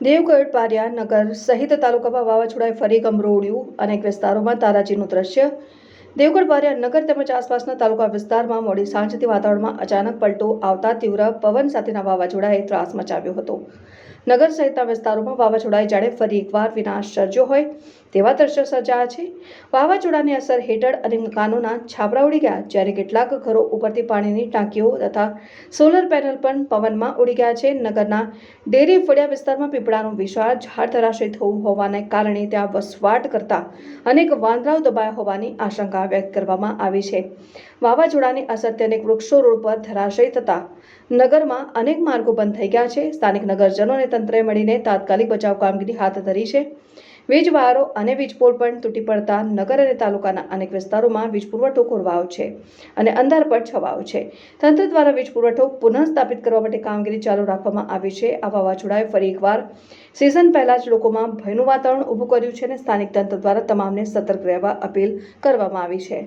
દેવગઢ પારિયા નગર સહિત તાલુકામાં વાવાઝોડાએ ફરી ગમરોડ્યું અનેક વિસ્તારોમાં તારાજીનું દ્રશ્ય દેવગઢ બારિયા નગર તેમજ આસપાસના તાલુકા વિસ્તારમાં મોડી સાંજથી વાતાવરણમાં અચાનક પલટો આવતા તીવ્ર પવન સાથેના વાવાઝોડાએ ત્રાસ મચાવ્યો હતો. નગર સહિતના વિસ્તારોમાં વાવાઝોડાએ જાણે ફરી એકવાર વિનાશ સર્જ્યો હોય તેવા દ્રશ્યો સર્જાયા છે. વાવાઝોડાની અસર હેઠળ અને મકાનોના છાપરા ઉડી ગયા, જ્યારે કેટલાક ઘરો ઉપરથી પાણીની ટાંકીઓ તથા સોલર પેનલ પણ પવનમાં ઉડી ગયા છે. નગરના ડેરી ફળિયા વિસ્તારમાં પીપળાનું વિશાળ ઝાડ ધરાશયી થવું હોવાને કારણે ત્યાં વસવાટ કરતા અનેક વાંદરાઓ દબાયા હોવાની આશંકા વ્યક્ત કરવામાં આવી છે. વાવાઝોડાની અસરથી અનેક વૃક્ષો રોડ પર ધરાશયી થતા નગરમાં અનેક માર્ગો બંધ થઈ ગયા છે. સ્થાનિક નગરજનો અને તંત્રએ મળીને તાત્કાલિક બચાવ કામગીરી હાથ ધરી છે. વીજ વાયરો અને વીજ પોલ પણ તૂટી પડતા નગર અને તાલુકાના અનેક વિસ્તારોમાં વીજ પુરવઠો ખોરવાયો છે અને અંધારપટ છવાયો છે. તંત્ર દ્વારા વીજ પુરવઠો પુનઃસ્થાપિત કરવા માટે કામગીરી ચાલુ રાખવામાં આવી છે. આ વાવાઝોડાએ ફરી એકવાર સિઝન પહેલા જ લોકોમાં ભયનું વાતાવરણ ઊભું કર્યું છે અને સ્થાનિક તંત્ર દ્વારા તમામને સતર્ક રહેવા અપીલ કરવામાં આવી છે.